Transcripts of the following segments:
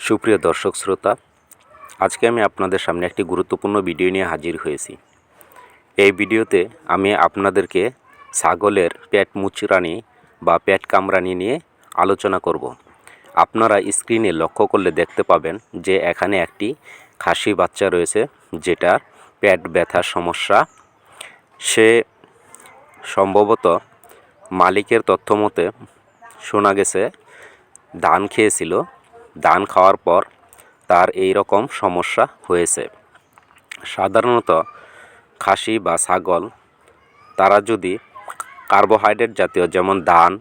সুপ্রিয় দর্শক শ্রোতা, আজকে আমি আপনাদের সামনে একটি গুরুত্বপূর্ণ ভিডিও নিয়ে হাজির হয়েছি। এই ভিডিওতে আমি আপনাদেরকে ছাগলের পেট মুচড়ানি বা পেট কামরানি নিয়ে আলোচনা করব। আপনারা স্ক্রিনে লক্ষ্য করলে দেখতে পাবেন যে এখানে একটি খাসি বাচ্চা রয়েছে, যেটা পেট ব্যথার সমস্যা। সে সম্ভবত মালিকের তথ্য মতে শোনা গেছে, ধান খেয়েছিল ধান খাওয়ার পর তার এই রকম সমস্যা হয়েছে। সাধারণত খাসি বা ছাগল, তারা যদি কার্বোহাইড্রেট জাতীয় যেমন ধান,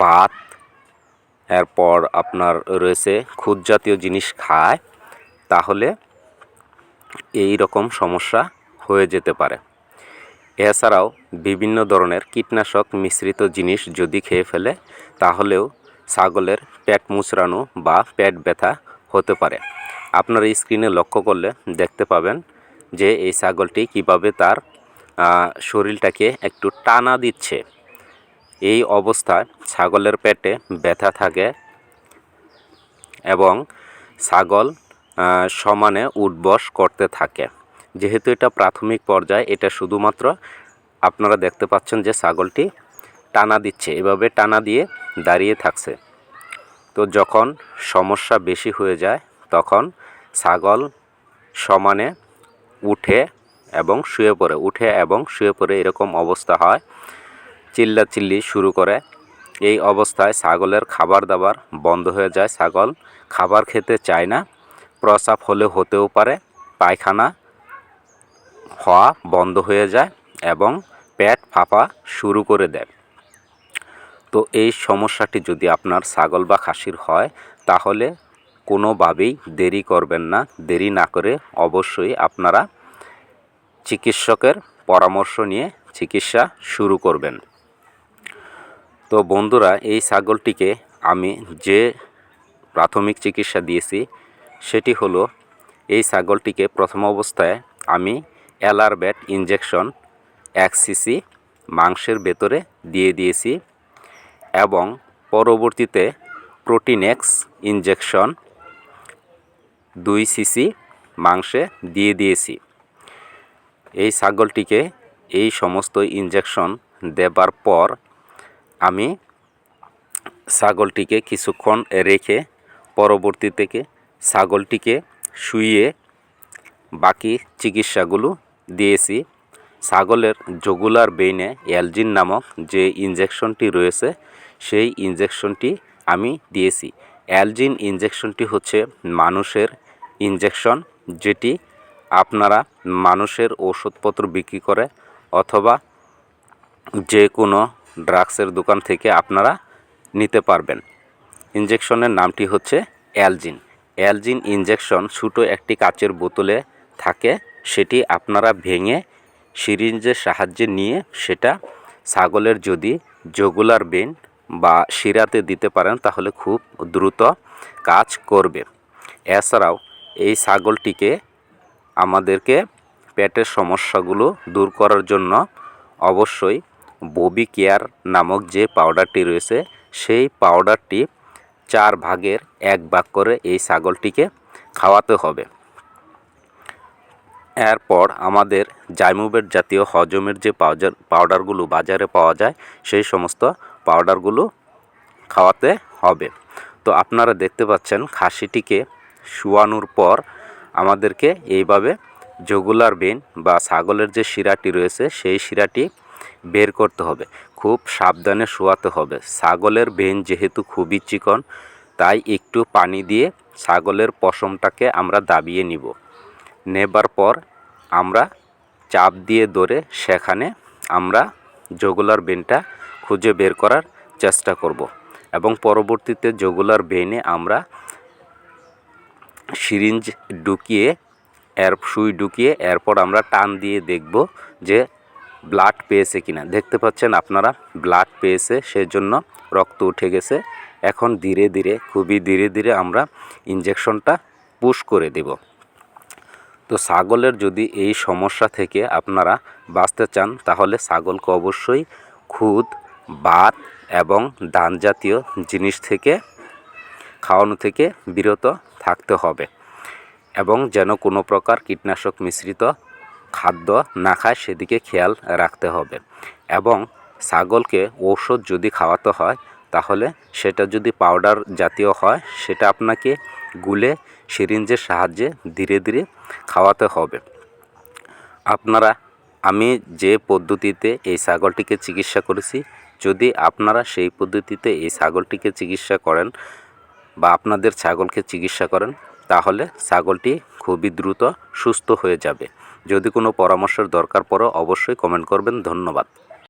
ভাত, এরপর আপনার রয়েছে খুদ জাতীয় জিনিস খায়, তাহলে এই রকম সমস্যা হয়ে যেতে পারে। এছাড়াও বিভিন্ন ধরনের কীটনাশক মিশ্রিত জিনিস যদি খেয়ে ফেলে, তাহলেও ছাগলের পেট মুচড়ানো বা পেট ব্যথা হতে পারে। আপনারা স্ক্রিনে লক্ষ্য করলে দেখতে পাবেন যে এই ছাগলটি কীভাবে তার শরীরটাকে একটু টানা দিচ্ছে। এই অবস্থায় ছাগলের পেটে ব্যথা থাকে এবং ছাগল সমানে উঠবস করতে থাকে। যেহেতু এটা প্রাথমিক পর্যায়ে, এটা শুধুমাত্র আপনারা দেখতে পাচ্ছেন যে ছাগলটি টানা দিচ্ছে। এভাবে টানা দিয়ে দাঁড়িয়ে থাকছে। তো যখন সমস্যা বেশি হয়ে যায়, তখন ছাগল সমানে উঠে এবং শুয়ে পড়ে, উঠে এবং শুয়ে পড়ে এরকম অবস্থা হয়। চিল্লাচিল্লি শুরু করে। এই অবস্থায় ছাগলের খাবার দাবার বন্ধ হয়ে যায়। ছাগল খাবার খেতে চায় না। প্রস্রাব হলে হতেও পারে। পায়খানা হওয়া বন্ধ হয়ে যায় এবং পেট ফাঁপা শুরু করে দেয়। তো এই সমস্যাটি যদি আপনার ছাগল বা খাসির হয়, তাহলে কোনোভাবেই দেরি করবেন না। দেরি না করে অবশ্যই আপনারা চিকিৎসকের পরামর্শ নিয়ে চিকিৎসা শুরু করবেন। তো বন্ধুরা, এই ছাগলটিকে আমি যে প্রাথমিক চিকিৎসা দিয়েছি, সেটি হলো এই ছাগলটিকে প্রথম অবস্থায় আমি অ্যালারব্যাট ইঞ্জেকশন এক সিসি মাংসের ভেতরে দিয়ে দিয়েছি। এবং পরবর্তীতে প্রোটিনেক্স ইঞ্জেকশন দুই সিসি মাংসে দিয়ে দিয়েছি। এই ছাগলটিকে এই সমস্ত ইঞ্জেকশন দেবার পর আমি ছাগলটিকে কিছুক্ষণ রেখে পরবর্তী থেকে ছাগলটিকে শুইয়ে বাকি চিকিৎসাগুলো দিয়েছি। ছাগলের জগুলার বেইনে অ্যালজিন নামক যে ইঞ্জেকশনটি রয়েছে সেই ইঞ্জেকশনটি আমি দিয়েছি। অ্যালজিন ইঞ্জেকশনটি হচ্ছে মানুষের ইঞ্জেকশন যেটি আপনারা মানুষের ওষুধপত্র বিক্রি করে অথবা যে কোনো ড্রাগসের দোকান থেকে আপনারা নিতে পারবেন। ইঞ্জেকশনের নামটি হচ্ছে অ্যালজিন। অ্যালজিন ইঞ্জেকশন ছোটো একটি কাচের বোতলে থাকে, সেটি আপনারা ভেঙে সিরিঞ্জের সাহায্যে নিয়ে সেটা ছাগলের যদি জগুলার বেন বা শিরাতে দিতে পারেন, তাহলে খুব দ্রুত কাজ করবে। এছাড়াও এই ছাগলটিকে আমাদেরকে পেটের সমস্যাগুলো দূর করার জন্য অবশ্যই ববি কেয়ার নামক যে পাউডারটি রয়েছে, সেই পাউডারটি চার ভাগের এক ভাগ করে এই ছাগলটিকে খাওয়াতে হবে। এরপর আমাদের জাইমুবেট জাতীয় হজমের যে পাউডার, পাউডারগুলো বাজারে পাওয়া যায়, সেই সমস্ত পাউডারগুলো খাওয়াতে হবে। তো আপনারা দেখতে পাচ্ছেন খাসিটিকে শুয়ানোর পর আমাদেরকে এইভাবে জগুলার বেন বা ছাগলের যে শিরাটি রয়েছে, সেই শিরাটি বের করতে হবে। খুব সাবধানে শোয়াতে হবে। ছাগলের বেন যেহেতু খুবই চিকন, তাই একটু পানি দিয়ে ছাগলের পশমটাকে আমরা দাবিয়ে নিব। নেবার পর আমরা চাপ দিয়ে ধরে সেখানে আমরা জগুলার বেনটা খুঁজে বের করার চেষ্টা করব। এবং পরবর্তীতে জগুলার বেনে আমরা সিরিঞ্জ ঢুকিয়ে, এর সুই ঢুকিয়ে, এরপর আমরা টান দিয়ে দেখব যে ব্লাড পেয়েছে কিনা। দেখতে পাচ্ছেন আপনারা, ব্লাড পেয়েছে, সেজন্য রক্ত উঠে গেছে। এখন ধীরে ধীরে, খুবই ধীরে ধীরে আমরা ইঞ্জেকশনটা পুশ করে দেব। তো ছাগলের যদি এই সমস্যা থেকে আপনারা বাঁচতে চান, তাহলে ছাগলকে অবশ্যই খুদ ভাত এবং ধান জাতীয় জিনিস থেকে, খাওয়ানো থেকে বিরত থাকতে হবে এবং যেন কোনো প্রকার কীটনাশক মিশ্রিত খাদ্য না খায়, সেদিকে খেয়াল রাখতে হবে এবং ছাগলকে ঔষধ যদি খাওয়াতে হয়, তাহলে সেটা যদি পাউডার জাতীয় হয়, সেটা আপনাকে গুলে সিরিঞ্জের সাহায্যে ধীরে ধীরে খাওয়াতে হবে। আপনারা, আমি যে পদ্ধতিতে এই ছাগলটিকে চিকিৎসা করেছি যদি আপনারা সেই পদ্ধতিতে এই ছাগলটিকে চিকিৎসা করেন বা আপনাদের ছাগলকে চিকিৎসা করেন, তাহলে ছাগলটি খুবই দ্রুত সুস্থ হয়ে যাবে। যদি কোনো পরামর্শের দরকার পড়ে, অবশ্যই কমেন্ট করবেন। ধন্যবাদ।